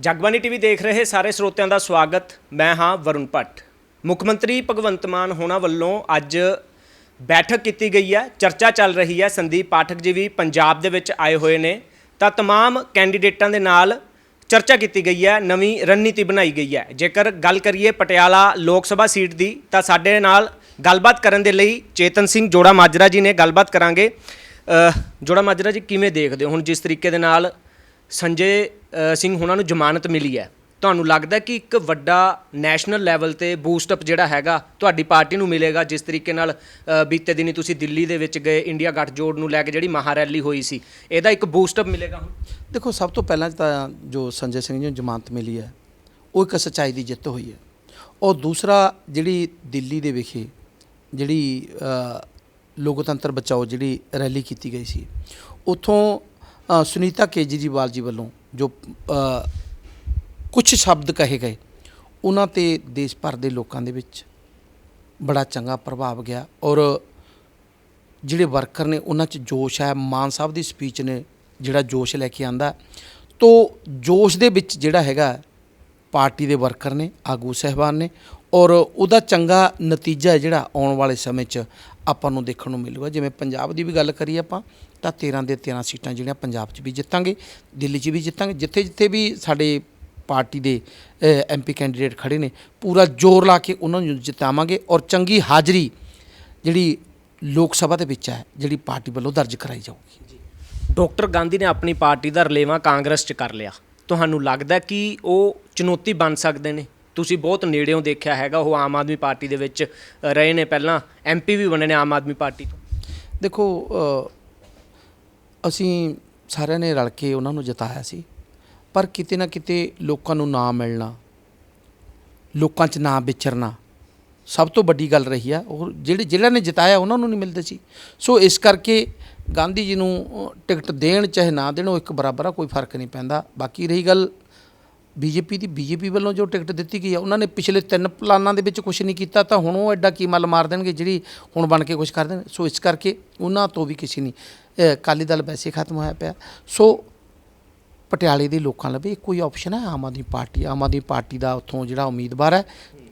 Jagbani TV ਦੇਖ ਰਹੇ ਸਾਰੇ ਸਰੋਤਿਆਂ ਦਾ ਸਵਾਗਤ ਮੈਂ ਹਾਂ ਵਰੁਣ ਭੱਟ ਮੁੱਖ ਮੰਤਰੀ ਭਗਵੰਤ ਮਾਨ ਹੋਣਾ ਵੱਲੋਂ ਅੱਜ ਬੈਠਕ ਕੀਤੀ ਗਈ ਹੈ ਚਰਚਾ ਚੱਲ ਰਹੀ ਹੈ ਸੰਦੀਪ ਪਾਠਕ ਜੀ ਵੀ ਪੰਜਾਬ ਦੇ ਵਿੱਚ ਆਏ ਹੋਏ ਨੇ ਤਾਂ तमाम ਕੈਂਡੀਡੇਟਾਂ ਦੇ ਨਾਲ ਚਰਚਾ ਕੀਤੀ ਗਈ ਹੈ ਨਵੀਂ ਰਣਨੀਤੀ ਬਣਾਈ ਗਈ ਹੈ ਜੇਕਰ ਗੱਲ ਕਰੀਏ ਪਟਿਆਲਾ ਲੋਕ ਸਭਾ ਸੀਟ ਦੀ ਤਾਂ ਸਾਡੇ ਨਾਲ ਗੱਲਬਾਤ ਕਰਨ ਦੇ ਲਈ ਚੇਤਨ ਸਿੰਘ ਜੋੜਾ ਮਾਜਰਾ ਜੀ ਨੇ ਗੱਲਬਾਤ ਕਰਾਂਗੇ ਅਹ, ਜੋੜਾ ਮਾਜਰਾ ਜੀ ਕਿਵੇਂ ਦੇਖਦੇ ਹੋ ਹੁਣ ਜਿਸ ਤਰੀਕੇ ਦੇ ਨਾਲ ਸੰਜੇ ਸਿੰਘ ਹੁਣਾਂ ਨੂੰ ਜ਼ਮਾਨਤ ਮਿਲੀ ਹੈ। ਤੁਹਾਨੂੰ ਲੱਗਦਾ ਕਿ ਇੱਕ ਵੱਡਾ ਨੈਸ਼ਨਲ ਲੈਵਲ ਤੇ ਬੂਸਟ ਅਪ ਜਿਹੜਾ ਹੈਗਾ, ਤੁਹਾਡੀ ਪਾਰਟੀ ਨੂੰ ਮਿਲੇਗਾ, ਜਿਸ ਤਰੀਕੇ ਨਾਲ ਬੀਤੇ ਦਿਨੀ ਤੁਸੀਂ ਦਿੱਲੀ ਦੇ ਵਿੱਚ ਗਏ, ਇੰਡੀਆ ਗੱਠਜੋੜ ਨੂੰ ਲੈ ਕੇ ਜਿਹੜੀ ਮਹਾਰੈਲੀ ਹੋਈ ਸੀ, ਇਹਦਾ ਇੱਕ ਬੂਸਟ ਅਪ ਮਿਲੇਗਾ ਹੁਣ? ਦੇਖੋ, ਸਭ ਤੋਂ ਪਹਿਲਾਂ ਤਾਂ ਜੋ ਸੰਜੇ ਸਿੰਘ ਜੀ ਨੂੰ ਜ਼ਮਾਨਤ ਮਿਲੀ ਹੈ, ਉਹ ਇੱਕ ਸੱਚਾਈ ਦੀ ਜਿੱਤ ਹੋਈ ਹੈ। ਔਰ ਦੂਸਰਾ, ਜਿਹੜੀ ਦਿੱਲੀ ਦੇ ਵਿਖੇ ਜਿਹੜੀ ਲੋਕਤੰਤਰ ਬਚਾਓ ਜਿਹੜੀ ਰੈਲੀ ਕੀਤੀ ਗਈ ਸੀ, ਉਥੋਂ ਸੁਨੀਤਾ ਕੇਜਰੀਵਾਲ ਜੀ ਵੱਲੋਂ ਜੋ ਕੁਝ ਸ਼ਬਦ ਕਹੇ ਗਏ, ਉਹਨਾਂ ਤੇ ਦੇਸ਼ ਭਰ ਦੇ ਲੋਕਾਂ ਦੇ ਵਿੱਚ ਬੜਾ ਚੰਗਾ ਪ੍ਰਭਾਵ ਗਿਆ ਔਰ ਜਿਹੜੇ ਵਰਕਰ ਨੇ ਉਹਨਾਂ 'ਚ ਜੋਸ਼ ਹੈ, ਮਾਨ ਸਾਹਿਬ ਦੀ ਸਪੀਚ ਨੇ ਜਿਹੜਾ ਜੋਸ਼ ਲੈ ਕੇ ਆਂਦਾ। ਤੋ ਜੋਸ਼ ਦੇ ਵਿੱਚ ਜਿਹੜਾ ਹੈਗਾ ਪਾਰਟੀ ਦੇ ਵਰਕਰ ਨੇ, ਆਗੂ ਸਹਿਬਾਨ ਨੇ ਔਰ ਉਹਦਾ ਚੰਗਾ ਨਤੀਜਾ ਜਿਹੜਾ ਆਉਣ ਵਾਲੇ ਸਮੇਂ 'ਚ ਆਪਾਂ ਨੂੰ ਦੇਖਣ ਨੂੰ ਮਿਲੂਗਾ। ਜਿਵੇਂ ਪੰਜਾਬ ਦੀ ਵੀ ਗੱਲ ਕਰੀਏ ਆਪਾਂ, ਤਾਂ 13 ਦੇ 13 ਸੀਟਾਂ ਜਿਹੜੀਆਂ ਪੰਜਾਬ 'ਚ ਵੀ ਜਿੱਤਾਂਗੇ, ਦਿੱਲੀ 'ਚ ਵੀ ਜਿੱਤਾਂਗੇ ਜਿੱਥੇ ਜਿੱਥੇ ਵੀ ਸਾਡੇ ਪਾਰਟੀ ਦੇ ਐਮਪੀ ਕੈਂਡੀਡੇਟ ਖੜੇ ਨੇ, ਪੂਰਾ ਜ਼ੋਰ ਲਾ ਕੇ ਉਹਨਾਂ ਨੂੰ ਜਿਤਾਵਾਂਗੇ ਔਰ ਚੰਗੀ ਹਾਜ਼ਰੀ ਜਿਹੜੀ ਲੋਕ ਸਭਾ ਦੇ ਵਿੱਚ ਹੈ, ਜਿਹੜੀ ਪਾਰਟੀ ਵੱਲੋਂ ਦਰਜ ਕਰਾਈ ਜਾਊਗੀ। ਡਾਕਟਰ ਗਾਂਧੀ ਨੇ ਆਪਣੀ ਪਾਰਟੀ ਦਾ ਰਲੇਵਾ ਕਾਂਗਰਸ 'ਚ ਕਰ ਲਿਆ। ਤੁਹਾਨੂੰ ਲੱਗਦਾ ਕਿ ਉਹ ਚੁਣੌਤੀ ਬਣ ਸਕਦੇ ਨੇ? ਤੁਸੀਂ ਬਹੁਤ ਨੇੜਿਓਂ ਦੇਖਿਆ ਹੈਗਾ, ਉਹ ਆਮ ਆਦਮੀ ਪਾਰਟੀ ਦੇ ਵਿੱਚ ਰਹੇ ਨੇ ਪਹਿਲਾਂ ਐਮਪੀ ਵੀ ਬਣੇ ਨੇ ਆਮ ਆਦਮੀ ਪਾਰਟੀ ਤੋਂ। ਦੇਖੋ ਅਸੀਂ ਸਾਰਿਆਂ ਨੇ ਰਲ ਕੇ ਉਹਨਾਂ ਨੂੰ ਜਿਤਾਇਆ ਸੀ, ਪਰ ਕਿਤੇ ਨਾ ਕਿਤੇ ਲੋਕਾਂ ਨੂੰ ਨਾ ਮਿਲਣਾ, ਲੋਕਾਂ 'ਚ ਨਾ ਵਿਚਰਨਾ, ਸਭ ਤੋਂ ਵੱਡੀ ਗੱਲ ਰਹੀ ਆ, ਉਹ ਜਿਹੜੇ ਜਿਹੜਾ ਨੇ ਜਿਤਾਇਆ ਉਹਨਾਂ ਨੂੰ ਨਹੀਂ ਮਿਲਦੇ ਸੀ। ਸੋ ਇਸ ਕਰਕੇ ਗਾਂਧੀ ਜੀ ਨੂੰ ਟਿਕਟ ਦੇਣ ਚਾਹੇ ਨਾ ਦੇਣ, ਉਹ ਇੱਕ ਬਰਾਬਰ ਆ, ਕੋਈ ਫ਼ਰਕ ਨਹੀਂ ਪੈਂਦਾ। ਬਾਕੀ ਰਹੀ ਗੱਲ ਬੀਜੇਪੀ ਦੀ ਬੀਜੇਪੀ ਵੱਲੋਂ ਜੋ ਟਿਕਟ ਦਿੱਤੀ ਗਈ ਹੈ ਉਹਨਾਂ ਨੇ ਪਿਛਲੇ ਤਿੰਨ ਪਲਾਨਾਂ ਦੇ ਵਿੱਚ ਕੁਝ ਨਹੀਂ ਕੀਤਾ ਤਾਂ ਹੁਣ ਉਹ ਐਡਾ ਕੀ ਮੱਲ ਮਾਰ ਦੇਣਗੇ ਜਿਹੜੀ ਹੁਣ ਬਣ ਕੇ ਕੁਝ ਕਰ ਦੇਣ। ਸੋ ਇਸ ਕਰਕੇ ਉਹਨਾਂ ਤੋਂ ਵੀ ਕਿਸੇ ਨਹੀਂ ਅ, ਅਕਾਲੀ ਦਲ ਵੈਸੇ ਖਤਮ ਹੋਇਆ ਪਿਆ। ਸੋ ਪਟਿਆਲੇ ਦੇ ਲੋਕਾਂ ਲਈ ਇੱਕੋ ਹੀ ਆਪਸ਼ਨ ਹੈ ਆਮ ਆਦਮੀ ਪਾਰਟੀ ਆਮ ਆਦਮੀ ਪਾਰਟੀ ਦਾ ਉੱਥੋਂ ਜਿਹੜਾ ਉਮੀਦਵਾਰ ਹੈ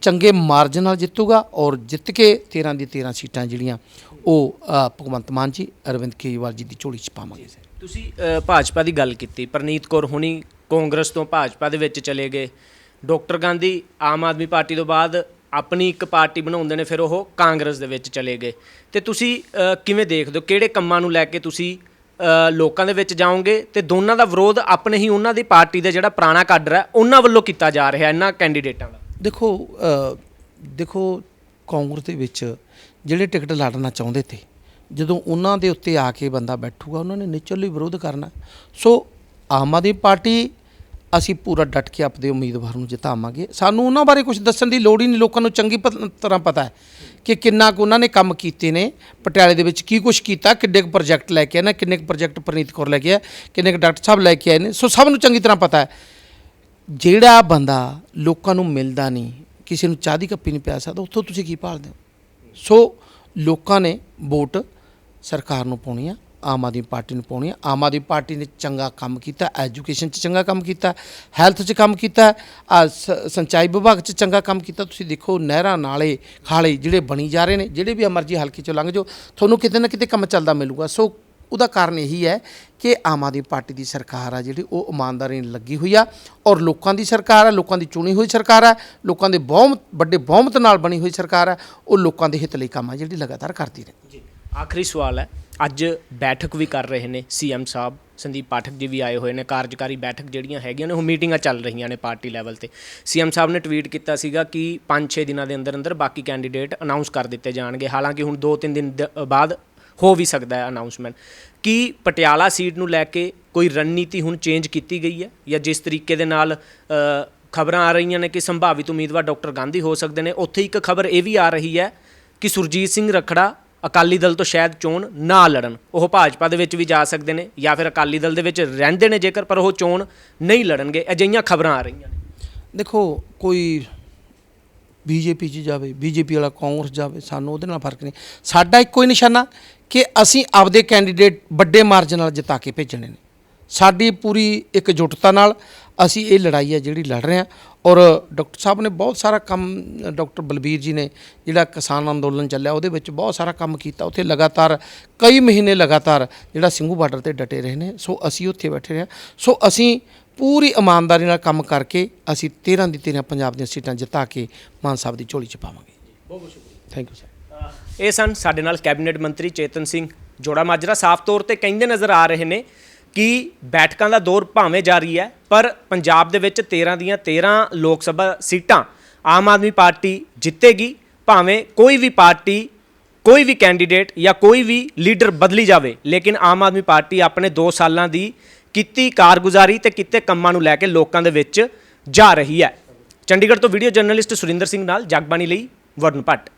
ਚੰਗੇ ਮਾਰਜਨ ਨਾਲ ਜਿੱਤੂਗਾ ਔਰ ਜਿੱਤ ਕੇ 13 ਦੀ 13 ਸੀਟਾਂ ਜਿਹੜੀਆਂ ਉਹ ਭਗਵੰਤ ਮਾਨ ਜੀ ਅਰਵਿੰਦ ਕੇਜਰੀਵਾਲ ਜੀ ਦੀ ਝੋਲੀ 'ਚ ਪਾਵਾਂਗੇ। ਤੁਸੀਂ ਭਾਜਪਾ ਦੀ ਗੱਲ ਕੀਤੀ ਪ੍ਰਨੀਤ ਕੌਰ ਹੁਣੀ ਕਾਂਗਰਸ ਤੋਂ ਭਾਜਪਾ ਦੇ ਵਿੱਚ ਚਲੇ ਗਏ। ਡਾਕਟਰ ਗਾਂਧੀ ਆਮ ਆਦਮੀ ਪਾਰਟੀ ਤੋਂ ਬਾਅਦ ਆਪਣੀ ਇੱਕ ਪਾਰਟੀ ਬਣਾਉਂਦੇ ਨੇ, ਫਿਰ ਉਹ ਕਾਂਗਰਸ ਦੇ ਵਿੱਚ ਚਲੇ ਗਏ। ਤੇ ਤੁਸੀਂ ਕਿਵੇਂ ਦੇਖਦੇ ਹੋ? ਕਿਹੜੇ ਕੰਮਾਂ ਨੂੰ ਲੈ ਕੇ ਤੁਸੀਂ ਲੋਕਾਂ ਦੇ ਵਿੱਚ ਜਾਓਗੇ? ਤੇ ਦੋਨਾਂ ਦਾ ਵਿਰੋਧ ਆਪਣੇ ਹੀ ਉਹਨਾਂ ਦੀ ਪਾਰਟੀ ਦਾ ਜਿਹੜਾ ਪੁਰਾਣਾ ਕਾਡਰ ਹੈ, ਉਹਨਾਂ ਵੱਲੋਂ ਕੀਤਾ ਜਾ ਰਿਹਾ ਇਹਨਾਂ ਕੈਂਡੀਡੇਟਾਂ ਦਾ? ਦੇਖੋ ਦੇਖੋ, ਕਾਂਗਰਸ ਦੇ ਵਿੱਚ ਜਿਹੜੇ ਟਿਕਟ ਲੜਨਾ ਚਾਹੁੰਦੇ ਤੇ, ਜਦੋਂ ਉਹਨਾਂ ਦੇ ਉੱਤੇ ਆ ਕੇ ਬੰਦਾ ਬੈਠੂਗਾ, ਉਹਨਾਂ ਨੇ ਨਿਚਲੀ ਵਿਰੋਧ ਕਰਨਾ। ਸੋ ਆਮ ਆਦਮੀ ਪਾਰਟੀ ਅਸੀਂ ਪੂਰਾ ਡਟ ਕੇ ਆਪਦੇ ਉਮੀਦਵਾਰ ਨੂੰ ਜਿਤਾਵਾਂਗੇ। ਸਾਨੂੰ ਉਹਨਾਂ ਬਾਰੇ ਕੁਝ ਦੱਸਣ ਦੀ ਲੋੜ ਹੀ ਨਹੀਂ, ਲੋਕਾਂ ਨੂੰ ਚੰਗੀ ਪ- ਤਰ੍ਹਾਂ ਪਤਾ ਹੈ ਕਿ ਕਿੰਨਾ ਕੁ ਉਹਨਾਂ ਨੇ ਕੰਮ ਕੀਤੇ ਨੇ, ਪਟਿਆਲੇ ਦੇ ਵਿੱਚ ਕੀ ਕੁਝ ਕੀਤਾ, ਕਿੰਨੇ ਕੁ ਪ੍ਰੋਜੈਕਟ ਲੈ ਕੇ ਆਏ ਨੇ, ਕਿੰਨੇ ਕੁ ਪ੍ਰੋਜੈਕਟ ਪ੍ਰਨੀਤ ਕੌਰ ਲੈ ਕੇ ਆਏ, ਕਿੰਨੇ ਕੁ ਡਾਕਟਰ ਸਾਹਿਬ ਲੈ ਕੇ ਆਏ ਨੇ। ਸੋ ਸਭ ਨੂੰ ਚੰਗੀ ਤਰ੍ਹਾਂ ਪਤਾ ਹੈ। ਜਿਹੜਾ ਬੰਦਾ ਲੋਕਾਂ ਨੂੰ ਮਿਲਦਾ ਨਹੀਂ, ਕਿਸੇ ਨੂੰ ਚਾਹ ਦੀ ਕੱਪੀ ਨਹੀਂ ਪਿਆ ਸਕਦਾ, ਉੱਥੋਂ ਤੁਸੀਂ ਕੀ ਭਾਲਦੇ ਹੋ? ਸੋ ਲੋਕਾਂ ਨੇ ਵੋਟ ਸਰਕਾਰ ਨੂੰ ਪਾਉਣੀ ਆ। ਆਮ ਆਦਮੀ ਪਾਰਟੀ ਨੂੰ ਪਾਉਣੀ ਆ ਆਮ ਆਦਮੀ ਪਾਰਟੀ ਨੇ ਚੰਗਾ ਕੰਮ ਕੀਤਾ, ਐਜੂਕੇਸ਼ਨ 'ਚ ਚੰਗਾ ਕੰਮ ਕੀਤਾ, ਹੈਲਥ 'ਚ ਕੰਮ ਕੀਤਾ ਸਿੰਚਾਈ ਵਿਭਾਗ 'ਚ ਚੰਗਾ ਕੰਮ ਕੀਤਾ। ਤੁਸੀਂ ਦੇਖੋ ਨਹਿਰਾਂ ਨਾਲੇ ਖਾਲੇ ਜਿਹੜੇ ਬਣੀ ਜਾ ਰਹੇ ਨੇ, ਜਿਹੜੇ ਵੀ ਮਰਜ਼ੀ ਹਲਕੇ 'ਚੋਂ ਲੰਘ ਜਾਓ, ਤੁਹਾਨੂੰ ਕਿਤੇ ਨਾ ਕਿਤੇ ਕੰਮ ਚੱਲਦਾ ਮਿਲੂਗਾ। ਸੋ ਉਹਦਾ ਕਾਰਨ ਇਹੀ ਹੈ ਕਿ ਆਮ ਆਦਮੀ ਪਾਰਟੀ ਦੀ ਸਰਕਾਰ ਆ ਜਿਹੜੀ ਉਹ ਇਮਾਨਦਾਰੀ ਨਾਲ ਲੱਗੀ ਹੋਈ ਆ ਔਰ ਲੋਕਾਂ ਦੀ ਸਰਕਾਰ ਆ, ਲੋਕਾਂ ਦੀ ਚੁਣੀ ਹੋਈ ਸਰਕਾਰ ਆ, ਲੋਕਾਂ ਦੇ ਬਹੁਮਤ, ਵੱਡੇ ਬਹੁਮਤ ਨਾਲ ਬਣੀ ਹੋਈ ਸਰਕਾਰ ਆ, ਉਹ ਲੋਕਾਂ ਦੇ ਹਿੱਤ ਲਈ ਕੰਮ ਆ ਜਿਹੜੀ ਲਗਾਤਾਰ ਕਰਦੀ ਰਹੇ ਜੀ। ਆਖਰੀ ਸਵਾਲ ਹੈ। ਅੱਜ ਬੈਠਕ ਵੀ ਕਰ ਰਹੇ ਨੇ ਸੀਐਮ ਸਾਹਿਬ। ਸੰਦੀਪ ਪਾਠਕ ਜੀ ਵੀ ਆਏ ਹੋਏ ਨੇ। ਕਾਰਜਕਾਰੀ ਬੈਠਕ ਜਿਹੜੀਆਂ ਹੈਗੀਆਂ ਨੇ, ਉਹ ਮੀਟਿੰਗਾਂ ਚੱਲ ਰਹੀਆਂ ਨੇ ਪਾਰਟੀ ਲੈਵਲ ਤੇ। ਸੀਐਮ ਸਾਹਿਬ ਨੇ ਟਵੀਟ ਕੀਤਾ ਸੀਗਾ ਕਿ 5-6 ਦਿਨਾਂ ਦੇ ਅੰਦਰ ਅੰਦਰ ਬਾਕੀ ਕੈਂਡੀਡੇਟ ਅਨਾਉਂਸ ਕਰ ਦਿੱਤੇ ਜਾਣਗੇ। ਹਾਲਾਂਕਿ ਹੁਣ 2-3 ਦਿਨ ਦ- ਬਾਅਦ ਹੋ ਵੀ ਸਕਦਾ ਹੈ ਅਨਾਉਂਸਮੈਂਟ ਕੀ ਪਟਿਆਲਾ ਸੀਟ ਨੂੰ ਲੈ ਕੇ ਕੋਈ ਰਣਨੀਤੀ ਹੁਣ ਚੇਂਜ ਕੀਤੀ ਗਈ ਹੈ? ਜਾਂ ਜਿਸ ਤਰੀਕੇ ਦੇ ਨਾਲ ਖਬਰਾਂ ਆ ਰਹੀਆਂ ਨੇ ਕਿ ਸੰਭਾਵਿਤ ਉਮੀਦਵਾਰ ਡਾਕਟਰ ਗਾਂਧੀ ਹੋ ਸਕਦੇ ਨੇ, ਉੱਥੇ ਇੱਕ ਖਬਰ ਇਹ ਵੀ ਆ ਰਹੀ ਹੈ ਕਿ ਸੁਰਜੀਤ ਸਿੰਘ ਰਖੜਾ ਅਕਾਲੀ ਦਲ ਤੋਂ ਸ਼ਾਇਦ ਚੋਣ ਨਾ ਲੜਨ। ਉਹ ਭਾਜਪਾ ਦੇ ਵਿੱਚ ਵੀ ਜਾ ਸਕਦੇ ਨੇ ਜਾਂ ਫਿਰ ਅਕਾਲੀ ਦਲ ਦੇ ਵਿੱਚ ਰਹਿੰਦੇ ਨੇ ਜੇਕਰ, ਪਰ ਉਹ ਚੋਣ ਨਹੀਂ ਲੜਨਗੇ। ਅਜਿਹੀਆਂ ਖਬਰਾਂ ਆ ਰਹੀਆਂ ਨੇ। ਦੇਖੋ, ਕੋਈ ਬੀਜੇਪੀ 'ਚ ਜਾਵੇ, ਬੀਜੇਪੀ ਵਾਲਾ ਕਾਂਗਰਸ ਜਾਵੇ, ਸਾਨੂੰ ਉਹਦੇ ਨਾਲ ਫ਼ਰਕ ਨਹੀਂ। ਸਾਡਾ ਇੱਕੋ ਹੀ ਨਿਸ਼ਾਨਾ ਕਿ ਅਸੀਂ ਆਪਦੇ ਕੈਂਡੀਡੇਟ ਵੱਡੇ ਮਾਰਜਨ ਨਾਲ ਜਿਤਾ ਕੇ ਭੇਜਣੇ ਨੇ। ਸਾਡੀ ਪੂਰੀ ਇਕਜੁੱਟਤਾ ਨਾਲ ਅਸੀਂ ਇਹ ਲੜਾਈ ਹੈ ਜਿਹੜੀ ਲੜ ਰਹੇ ਹਾਂ। ਔਰ ਡਾਕਟਰ ਸਾਹਿਬ ਨੇ ਬਹੁਤ ਸਾਰਾ ਕੰਮ ਡਾਕਟਰ ਬਲਬੀਰ ਜੀ ਨੇ ਜਿਹੜਾ ਕਿਸਾਨ ਅੰਦੋਲਨ ਚੱਲਿਆ ਉਹਦੇ ਵਿੱਚ ਬਹੁਤ ਸਾਰਾ ਕੰਮ ਕੀਤਾ। ਉੱਥੇ ਲਗਾਤਾਰ ਕਈ ਮਹੀਨੇ ਲਗਾਤਾਰ ਜਿਹੜਾ ਸਿੰਘੂ ਬਾਰਡਰ ਤੇ ਡਟੇ ਰਹੇ ਨੇ। ਸੋ ਅਸੀਂ ਉੱਥੇ ਬੈਠੇ ਰਹੇ ਸੋ ਅਸੀਂ ਪੂਰੀ ਇਮਾਨਦਾਰੀ ਨਾਲ ਕੰਮ ਕਰਕੇ ਅਸੀਂ 13 ਦੀ 13 ਪੰਜਾਬ ਦੀਆਂ ਸੀਟਾਂ ਜਿਤਾ ਕੇ ਮਾਨ ਸਾਹਿਬ ਦੀ ਝੋਲੀ ਚ ਪਾਵਾਂਗੇ। ਬਹੁਤ ਬਹੁਤ ਸ਼ੁਕਰੀਆ। ਥੈਂਕ ਯੂ ਸਰ ਇਹ ਸਨ ਸਾਡੇ ਨਾਲ ਕੈਬਨਿਟ ਮੰਤਰੀ ਚੇਤਨ ਸਿੰਘ ਜੋੜਾ ਮਾਜਰਾ। ਸਾਫ਼ ਤੌਰ ਤੇ ਕਹਿੰਦੇ ਨਜ਼ਰ ਆ ਰਹੇ ਨੇ ਕਿ ਬੈਠਕਾਂ ਦਾ ਦੌਰ ਭਾਵੇਂ ਜਾਰੀ ਹੈ, ਪਰ ਪੰਜਾਬ ਦੇ ਵਿੱਚ 13 ਦੀਆਂ 13 ਲੋਕ ਸਭਾ ਸੀਟਾਂ ਆਮ ਆਦਮੀ ਪਾਰਟੀ ਜਿੱਤੇਗੀ, ਭਾਵੇਂ ਕੋਈ ਵੀ ਪਾਰਟੀ, ਕੋਈ ਵੀ ਕੈਂਡੀਡੇਟ ਜਾਂ ਕੋਈ ਵੀ ਲੀਡਰ ਬਦਲੀ ਜਾਵੇ। ਲੇਕਿਨ ਆਮ ਆਦਮੀ ਪਾਰਟੀ ਆਪਣੇ 2 ਸਾਲਾਂ ਦੀ ਕੀਤੀ ਕਾਰਗੁਜ਼ਾਰੀ ਤੇ ਕੀਤੇ ਕੰਮਾਂ ਨੂੰ ਲੈ ਕੇ ਲੋਕਾਂ ਦੇ ਵਿੱਚ ਜਾ ਰਹੀ ਹੈ। ਚੰਡੀਗੜ੍ਹ ਤੋਂ ਵੀਡੀਓ ਜਰਨਲਿਸਟ ਸੁਰਿੰਦਰ ਸਿੰਘ ਨਾਲ ਜਗਬਾਣੀ ਲਈ ਵਰਨ ਭੱਟ